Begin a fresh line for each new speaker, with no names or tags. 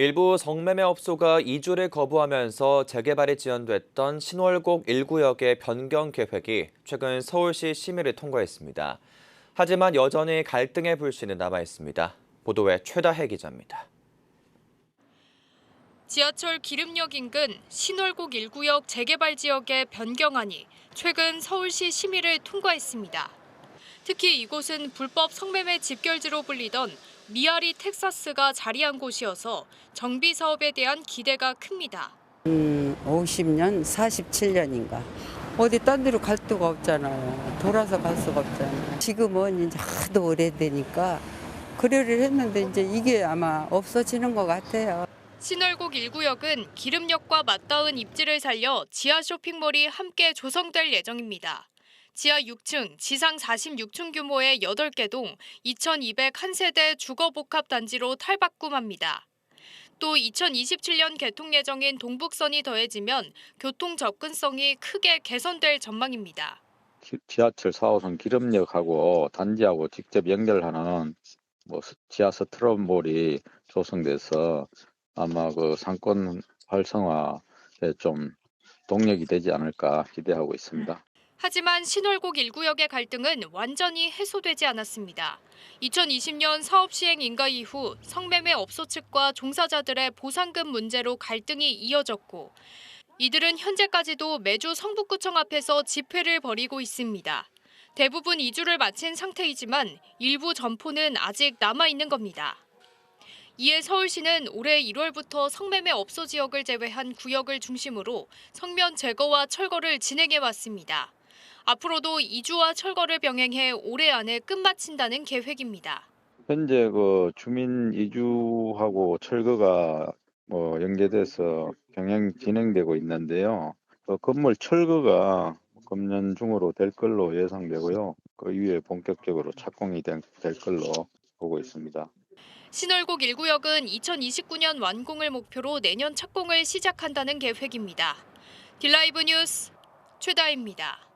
일부 성매매 업소가 이주를 거부하면서 재개발이 지연됐던 신월곡 1구역의 변경 계획이 최근 서울시 심의를 통과했습니다. 하지만 여전히 갈등의 불씨는 남아 있습니다. 보도에 최다혜 기자입니다.
지하철 기름역 인근 신월곡 1구역 재개발 지역의 변경안이 최근 서울시 심의를 통과했습니다. 특히 이곳은 불법 성매매 집결지로 불리던 미아리 텍사스가 자리한 곳이어서 정비 사업에 대한 기대가 큽니다.
50년, 47년인가. 어디 딴 데로 갈 데가 없잖아요. 돌아서 갈 수가 없잖아요. 지금은 이제 하도 오래되니까 그래를 했는데 이제 이게 아마 없어지는 것 같아요.
신월곡 1구역은 기름역과 맞닿은 입지를 살려 지하 쇼핑몰이 함께 조성될 예정입니다. 지하 6층, 지상 46층 규모의 8개 동 2,201세대 주거복합 단지로 탈바꿈합니다. 또 2027년 개통 예정인 동북선이 더해지면 교통 접근성이 크게 개선될 전망입니다.
기- 지하철 4호선 기름역하고 단지하고 직접 연결하는 뭐 스- 지하 스트롬볼이 조성돼서 아마 그 상권 활성화에 좀 동력이 되지 않을까 기대하고 있습니다.
하지만 신월곡 1구역의 갈등은 완전히 해소되지 않았습니다. 2020년 사업 시행 인가 이후 성매매 업소 측과 종사자들의 보상금 문제로 갈등이 이어졌고 이들은 현재까지도 매주 성북구청 앞에서 집회를 벌이고 있습니다. 대부분 이주를 마친 상태이지만 일부 점포는 아직 남아 있는 겁니다. 이에 서울시는 올해 1월부터 성매매 업소 지역을 제외한 구역을 중심으로 성면 제거와 철거를 진행해 왔습니다. 앞으로도 이주와 철거를 병행해 올해 안에 끝마친다는 계획입니다.
현재 그 주민 이주하고 철거가 뭐 연계돼서 병행 진행되고 있는데요. 그 건물 철거가 금년 중으로 될 걸로 예상되고요. 그 이후에 본격적으로 착공이 될, 될 걸로 보고 있습니다.
신월곡 1구역은 2029년 완공을 목표로 내년 착공을 시작한다는 계획입니다. 딜라이브 뉴스 최다입니다.